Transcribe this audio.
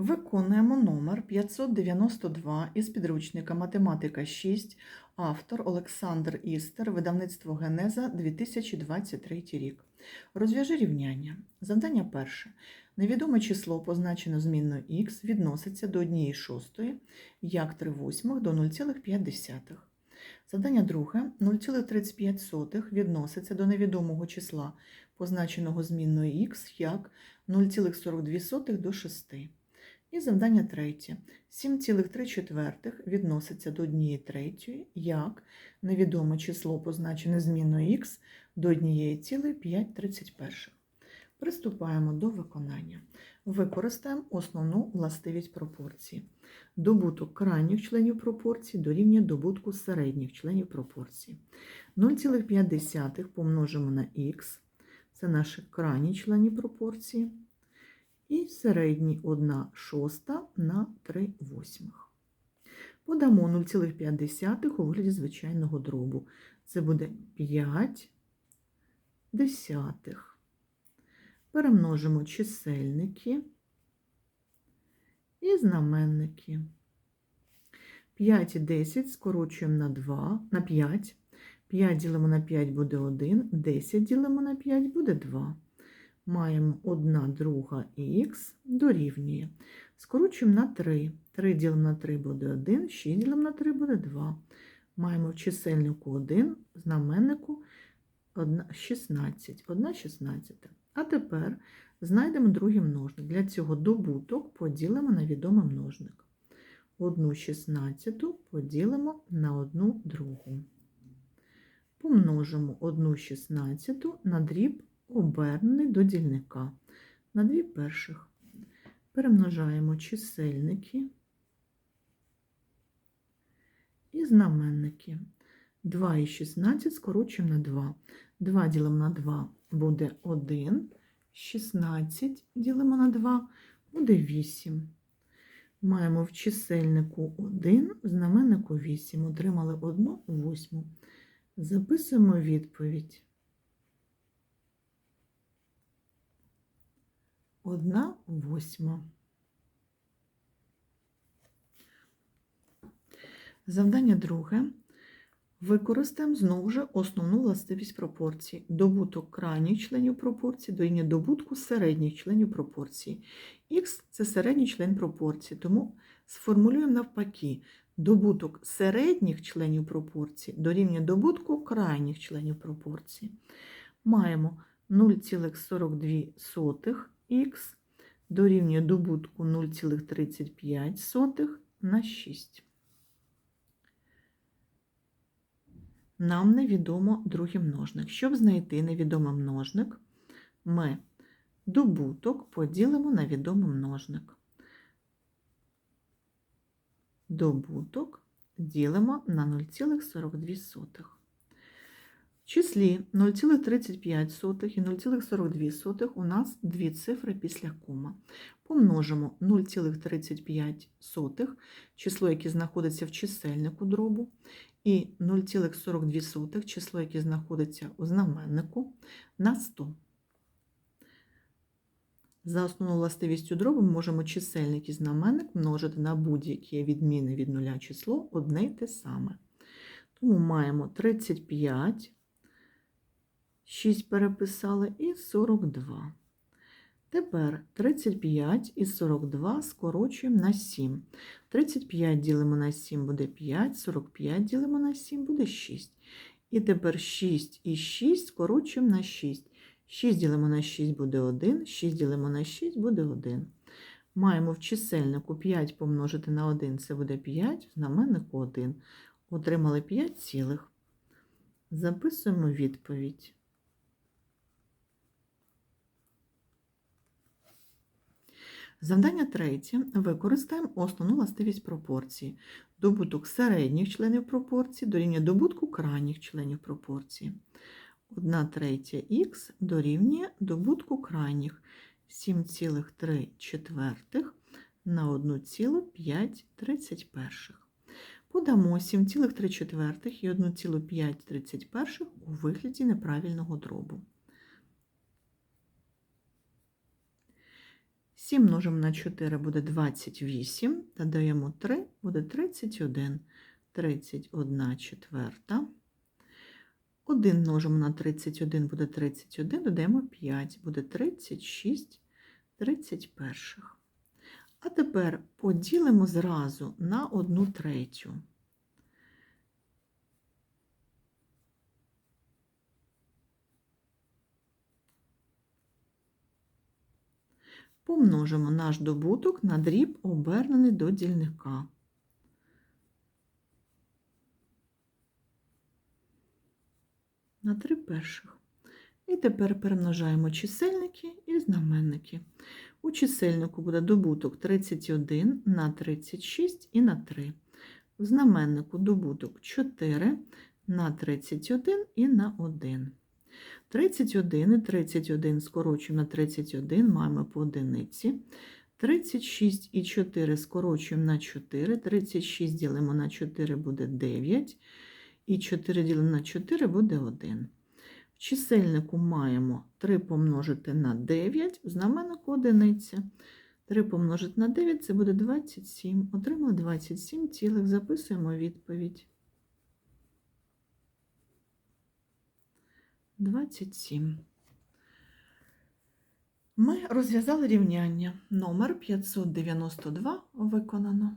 Виконуємо номер 592 із підручника Математика 6, автор Олександр Істер, видавництво Генеза 2023 рік. Розв'яжи рівняння. Завдання перше. Невідоме число, позначене змінною х, відноситься до 1 шостої, як 3 восьмих до 0,5. Завдання друге. 0,35 відноситься до невідомого числа, позначеного змінною х, як 0,42 до 6. І завдання третє. 7,3 відноситься до 1 третьої, як невідоме число, позначене зміною х до 1,531. Приступаємо до виконання. Використаємо основну властивість пропорції. Добуток крайніх членів пропорції дорівнює добутку середніх членів пропорції. 0,5 помножимо на х, це наші крайні члени пропорції і середній 1 шоста на 3 восьмих. Подамо 0,5 у вигляді звичайного дробу. Це буде 5 десятих. Перемножимо чисельники і знаменники. 5 і 10 скорочуємо на 2, на 5. 5 ділимо на 5 буде 1, 10 ділимо на 5 буде 2 маємо 1 друга х дорівнює. Скорочуємо на 3. 3 ділимо на 3 буде 1, 6 ділимо на 3 буде 2. Маємо в чисельнику 1, знаменнику 1, 16. 1 16. А тепер знайдемо другий множник. Для цього добуток поділимо на відомий множник. 1 16 поділимо на 1 другу. Помножимо 1 16 на дріб обернений до дільника на дві перших. Перемножаємо чисельники і знаменники. 2 і 16 скорочуємо на 2. 2 ділимо на 2 буде 1, 16 ділимо на 2 буде 8. Маємо в чисельнику 1, в знаменнику 8. Отримали 1 восьму. Записуємо відповідь. Одна восьма. Завдання друге. Використаємо знову ж основну властивість пропорції. Добуток крайніх членів пропорції дорівнює добутку середніх членів пропорції. Х – це середній член пропорції, тому сформулюємо навпаки. Добуток середніх членів пропорції дорівнює добутку крайніх членів пропорції. Маємо 0,42 х дорівнює добутку 0,35 на 6. Нам невідомо другий множник. Щоб знайти невідомий множник, ми добуток поділимо на відомий множник. Добуток ділимо на 0,42 числі 0,35 і 0,42 у нас дві цифри після кома. Помножимо 0,35 число, яке знаходиться в чисельнику дробу, і 0,42 число, яке знаходиться у знаменнику, на 100. За основною властивістю дробу можемо чисельник і знаменник множити на будь-яке відміни від нуля число одне й те саме. Тому маємо 35 6 переписали і 42. Тепер 35 і 42 скорочуємо на 7. 35 ділимо на 7 буде 5, 45 ділимо на 7 буде 6. І тепер 6 і 6 скорочуємо на 6. 6 ділимо на 6 буде 1, 6 ділимо на 6 буде 1. Маємо в чисельнику 5 помножити на 1, це буде 5, в знаменнику 1. Отримали 5 цілих. Записуємо відповідь. Завдання третє. Використаємо основну властивість пропорції. Добуток середніх членів пропорції дорівнює добутку крайніх членів пропорції. 1 третя х дорівнює добутку крайніх 7,3 четвертих на 1,531. Подамо 7,3 четвертих і 1,531 у вигляді неправильного дробу. 7 множимо на 4 буде 28, додаємо 3, буде 31. 31 четверта. 1 множимо на 31 буде 31, додаємо 5, буде 36 31. А тепер поділимо зразу на 1 третю. Помножимо наш добуток на дріб, обернений до дільника. На 3 перших. І тепер перемножаємо чисельники і знаменники. У чисельнику буде добуток 31 на 36 і на 3. В знаменнику добуток 4 на 31 і на 1. 31 і 31 скорочуємо на 31, маємо по одиниці. 36 і 4 скорочуємо на 4. 36 ділимо на 4 буде 9. І 4 ділимо на 4 буде 1. В чисельнику маємо 3 помножити на 9, в знаменнику одиниця. 3 помножити на 9 це буде 27. Отримали 27 цілих. Записуємо відповідь. 27. Ми розв'язали рівняння. Номер 592 виконано.